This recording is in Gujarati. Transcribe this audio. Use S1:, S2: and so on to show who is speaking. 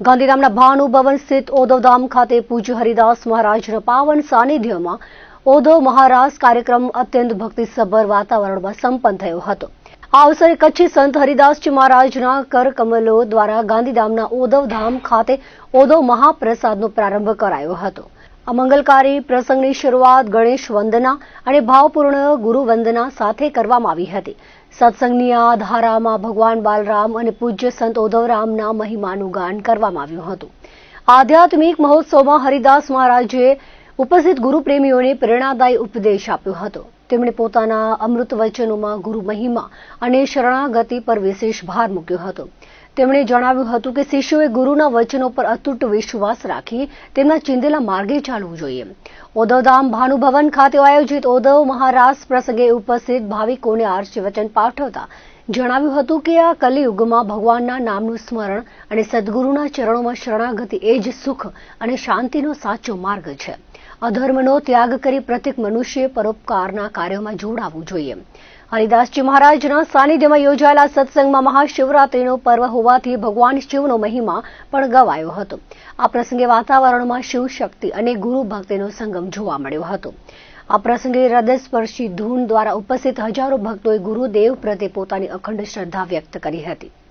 S1: ગાંધીધામના ભાનુભવન સ્થિત ઓદવધામ ખાતે પૂજ્ય હરિદાસ મહારાજના પાવન સાનિધ્યમાં ઓદવ મહારાજ કાર્યક્રમ અત્યંત ભક્તિસભર વાતાવરણમાં સંપન્ન થયો હતો. આ અવસરે કચ્છી સંત હરિદાસજી મહારાજના કર કમલો દ્વારા ગાંધીધામના ઓદવધામ ખાતે ઓદવ મહાપ્રસાદનો પ્રારંભ કરાયો હતો. આ મંગલકારી પ્રસંગની શરૂઆત ગણેશ વંદના અને ભાવપૂર્ણ ગુરુવંદના સાથે કરવામાં આવી હતી. સત્સંગની આ ધારામાં ભગવાન બાલરામ અને પૂજ્ય સંત ઓધવરામના મહિમાનું ગાન કરવામાં આવ્યું હતું. આધ્યાત્મિક મહોત્સવમાં હરિદાસ મહારાજે ઉપસ્થિત ગુરુપ્રેમીઓને પ્રેરણાદાયી ઉપદેશ આપ્યો હતો. તેમણે પોતાના અમૃત વચનોમાં ગુરુ મહિમા અને શરણાગતિ પર વિશેષ ભાર મૂક્યો હતો. તેમણે જણાવ્યું હતું કે શિષ્યોએ ગુરુના વચનો પર અતૂટ વિશ્વાસ રાખી તેમના ચિંદેલા માર્ગે ચાલવું જોઈએ. ઓદવધામ ભાનુભવન ખાતે આયોજિત ઓદવ મહારાજ પ્રસંગે ઉપસ્થિત ભાવિકોને આશીર્વચન પાઠવતા જણાવ્યું હતું કે આ કલિયુગમાં ભગવાનના નામનું સ્મરણ અને સદગુરુના ચરણોમાં શરણાગતિ એ જ સુખ અને શાંતિનો સાચો માર્ગ છે. અધર્મનો ત્યાગ કરી પ્રત્યેક મનુષ્ય પરોપકારના કાર્યોમાં જોડાવવું જોઈએ. હરિદાસજી મહારાજના સાનિધ્યમાં યોજાયેલા સત્સંગમાં મહાશિવરાત્રીનો પર્વ હોવાથી ભગવાન શિવનો મહિમા પણ ગવાયો હતો. આ પ્રસંગે વાતાવરણમાં શિવ શક્તિ અને ગુરુ ભક્તિનો સંગમ જોવા મળ્યો હતો. આ પ્રસંગે હૃદયસ્પર્શી ધૂન દ્વારા ઉપસ્થિત હજારો ભક્તોએ ગુરુદેવ પ્રત્યે પોતાની અખંડ શ્રદ્ધા વ્યક્ત કરી હતી.